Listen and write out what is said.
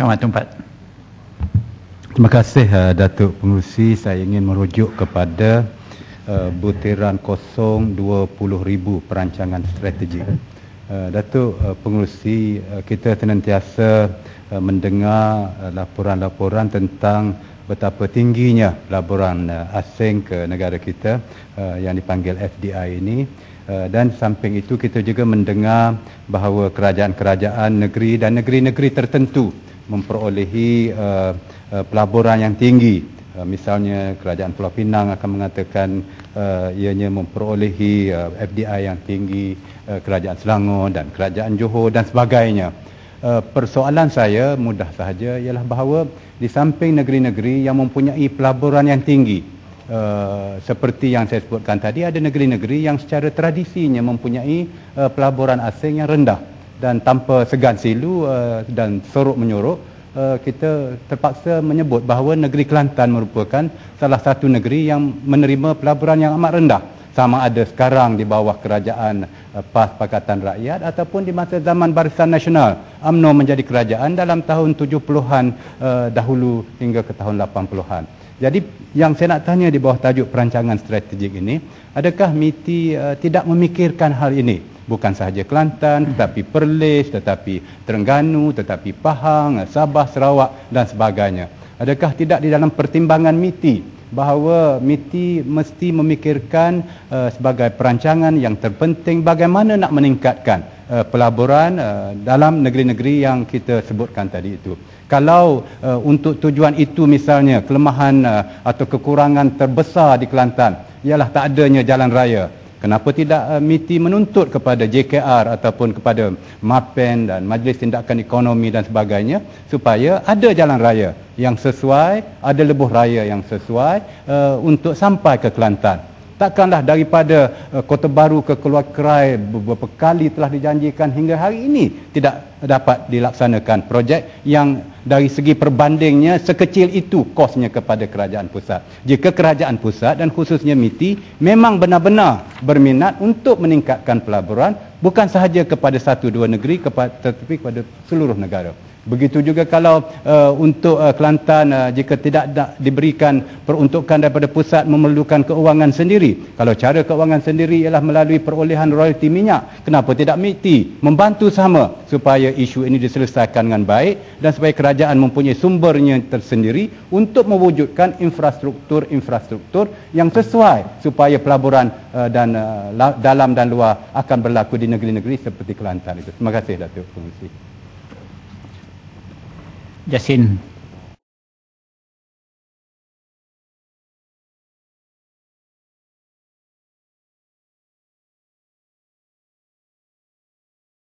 Yang tempat. Terima kasih uh, Datuk Pengurusi. Saya ingin merujuk kepada uh, butiran kosong 20,000 perancangan strategik. Uh, Datuk uh, Pengurusi, uh, kita senantiasa uh, mendengar uh, laporan-laporan tentang betapa tingginya laporan uh, asing ke negara kita uh, yang dipanggil FDI ini. Dan samping itu kita juga mendengar bahawa kerajaan-kerajaan negeri dan negeri-negeri tertentu memperolehi uh, uh, pelaburan yang tinggi. Uh, misalnya kerajaan Pulau Pinang akan mengatakan uh, ianya memperolehi uh, FDI yang tinggi, uh, kerajaan Selangor dan kerajaan Johor dan sebagainya. Uh, persoalan saya mudah sahaja ialah bahawa di samping negeri-negeri yang mempunyai pelaburan yang tinggi uh, seperti yang saya sebutkan tadi ada negeri-negeri yang secara tradisinya mempunyai uh, pelaburan asing yang rendah dan tanpa segan silu uh, dan sorok menyorok uh, kita terpaksa menyebut bahawa negeri Kelantan merupakan salah satu negeri yang menerima pelaburan yang amat rendah sama ada sekarang di bawah kerajaan uh, PAS Pakatan Rakyat ataupun di masa zaman Barisan Nasional UMNO menjadi kerajaan dalam tahun 70-an uh, dahulu hingga ke tahun 80-an. Jadi yang saya nak tanya di bawah tajuk perancangan strategik ini, adakah MITI tidak memikirkan hal ini? Bukan sahaja Kelantan tetapi Perlis tetapi Terengganu tetapi Pahang Sabah Sarawak dan sebagainya. Adakah tidak di dalam pertimbangan MITI bahawa MITI mesti memikirkan uh, sebagai perancangan yang terpenting bagaimana nak meningkatkan uh, pelaburan uh, dalam negeri-negeri yang kita sebutkan tadi itu? Kalau uh, untuk tujuan itu misalnya kelemahan uh, atau kekurangan terbesar di Kelantan ialah tak adanya jalan raya Kenapa tidak uh, MITI menuntut kepada JKR ataupun kepada MAPEN dan Majlis Tindakan Ekonomi dan sebagainya supaya ada jalan raya yang sesuai, ada lebuh raya yang sesuai uh, untuk sampai ke Kelantan. Takkanlah daripada uh, Kota Baru ke Keluar Kerai beberapa kali telah dijanjikan hingga hari ini tidak dapat dilaksanakan projek yang dari segi perbandingnya sekecil itu kosnya kepada kerajaan pusat. Jika kerajaan pusat dan khususnya MITI memang benar-benar berminat untuk meningkatkan pelaburan bukan sahaja kepada satu dua negeri tetapi kepada seluruh negara. Begitu juga kalau uh, untuk uh, Kelantan uh, jika tidak da- diberikan peruntukan daripada pusat memerlukan keuangan sendiri. Kalau cara keuangan sendiri ialah melalui perolehan royalti minyak, kenapa tidak MITI membantu sama supaya isu ini diselesaikan dengan baik dan supaya kerajaan mempunyai sumbernya tersendiri untuk mewujudkan infrastruktur-infrastruktur yang sesuai supaya pelaburan uh, dan uh, dalam dan luar akan berlaku di negeri-negeri seperti Kelantan itu. Terima kasih Datuk จะสิ้น